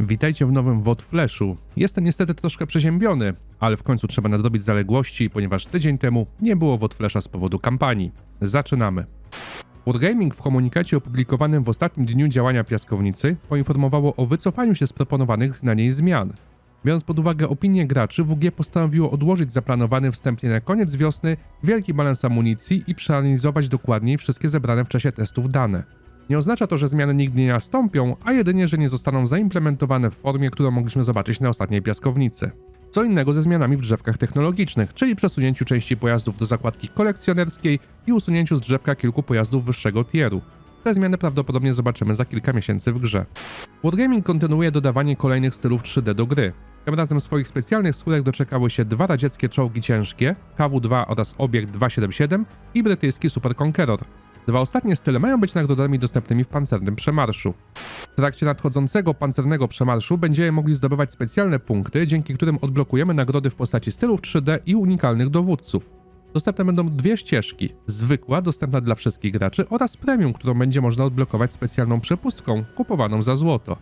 Witajcie w nowym WOD Flashu. Jestem niestety troszkę przeziębiony, ale w końcu trzeba nadrobić zaległości, ponieważ tydzień temu nie było WOD Flasha z powodu kampanii. Zaczynamy. Wargaming w komunikacie opublikowanym w ostatnim dniu działania piaskownicy poinformowało o wycofaniu się z proponowanych na niej zmian. Biorąc pod uwagę opinię graczy, WG postanowiło odłożyć zaplanowany wstępnie na koniec wiosny wielki balans amunicji i przeanalizować dokładniej wszystkie zebrane w czasie testów dane. Nie oznacza to, że zmiany nigdy nie nastąpią, a jedynie, że nie zostaną zaimplementowane w formie, którą mogliśmy zobaczyć na ostatniej piaskownicy. Co innego ze zmianami w drzewkach technologicznych, czyli przesunięciu części pojazdów do zakładki kolekcjonerskiej i usunięciu z drzewka kilku pojazdów wyższego tieru. Te zmiany prawdopodobnie zobaczymy za kilka miesięcy w grze. Wargaming kontynuuje dodawanie kolejnych stylów 3D do gry. Tym razem swoich specjalnych skórek doczekały się dwa radzieckie czołgi ciężkie, KW-2 oraz Obiekt 277 i brytyjski Super Conqueror. Dwa ostatnie style mają być nagrodami dostępnymi w pancernym przemarszu. W trakcie nadchodzącego pancernego przemarszu będziemy mogli zdobywać specjalne punkty, dzięki którym odblokujemy nagrody w postaci stylów 3D i unikalnych dowódców. Dostępne będą dwie ścieżki: zwykła, dostępna dla wszystkich graczy, oraz premium, którą będzie można odblokować specjalną przepustką kupowaną za złoto.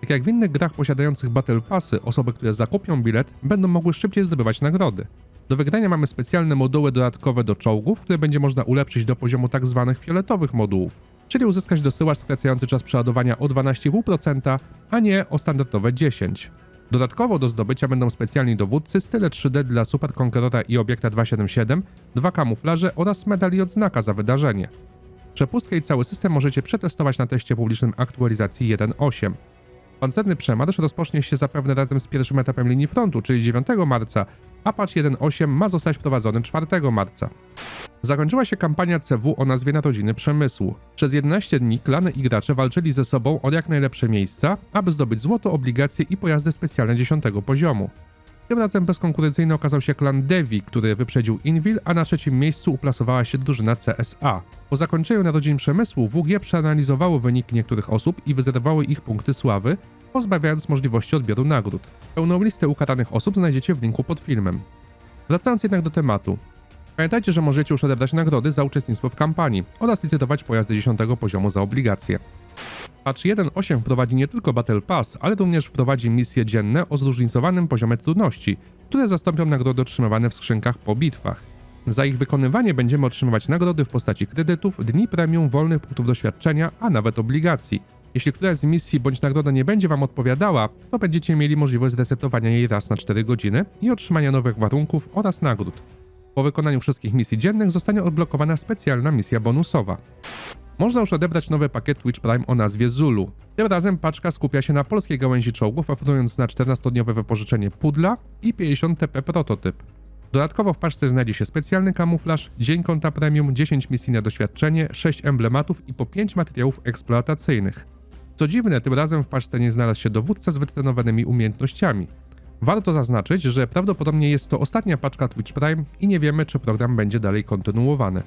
Tak jak w innych grach posiadających Battle Passy, osoby, które zakupią bilet, będą mogły szybciej zdobywać nagrody. Do wygrania mamy specjalne moduły dodatkowe do czołgów, które będzie można ulepszyć do poziomu tzw. fioletowych modułów, czyli uzyskać dosyłacz skracający czas przeładowania o 12,5%, a nie o standardowe 10%. Dodatkowo do zdobycia będą specjalni dowódcy, style 3D dla Super Conquerora i Obiekta 277, dwa kamuflaże oraz medal i odznaka za wydarzenie. Przepustkę i cały system możecie przetestować na teście publicznym aktualizacji 1.8. Pancerny przemarsz rozpocznie się zapewne razem z pierwszym etapem linii frontu, czyli 9 marca, a patch 1.8 ma zostać wprowadzony 4 marca. Zakończyła się kampania CW o nazwie Narodziny Przemysłu. Przez 11 dni klany i gracze walczyli ze sobą o jak najlepsze miejsca, aby zdobyć złoto, obligacje i pojazdy specjalne 10 poziomu. Tym razem bezkonkurencyjny okazał się klan Devi, który wyprzedził Invil, a na trzecim miejscu uplasowała się drużyna CSA. Po zakończeniu narodzin przemysłu WG przeanalizowało wyniki niektórych osób i wyzerowały ich punkty sławy, pozbawiając możliwości odbioru nagród. Pełną listę ukaranych osób znajdziecie w linku pod filmem. Wracając jednak do tematu. Pamiętajcie, że możecie już odebrać nagrody za uczestnictwo w kampanii oraz licytować pojazdy 10 poziomu za obligacje. Patch 1.8 wprowadzi nie tylko Battle Pass, ale również wprowadzi misje dzienne o zróżnicowanym poziomie trudności, które zastąpią nagrody otrzymywane w skrzynkach po bitwach. Za ich wykonywanie będziemy otrzymywać nagrody w postaci kredytów, dni premium, wolnych punktów doświadczenia, a nawet obligacji. Jeśli któraś z misji bądź nagroda nie będzie Wam odpowiadała, to będziecie mieli możliwość zresetowania jej raz na 4 godziny i otrzymania nowych warunków oraz nagród. Po wykonaniu wszystkich misji dziennych zostanie odblokowana specjalna misja bonusowa. Można już odebrać nowy pakiet Twitch Prime o nazwie Zulu. Tym razem paczka skupia się na polskiej gałęzi czołgów, oferując na 14-dniowe wypożyczenie pudla i 50 TP prototyp. Dodatkowo w paczce znajdzie się specjalny kamuflaż, dzień konta premium, 10 misji na doświadczenie, 6 emblematów i po 5 materiałów eksploatacyjnych. Co dziwne, tym razem w paczce nie znalazł się dowódca z wytrenowanymi umiejętnościami. Warto zaznaczyć, że prawdopodobnie jest to ostatnia paczka Twitch Prime i nie wiemy, czy program będzie dalej kontynuowany.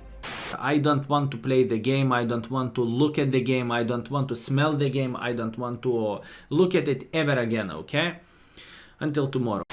I don't want to play the game. I don't want to look at the game. I don't want to smell the game. I don't want to look at it ever again, okay? Until tomorrow.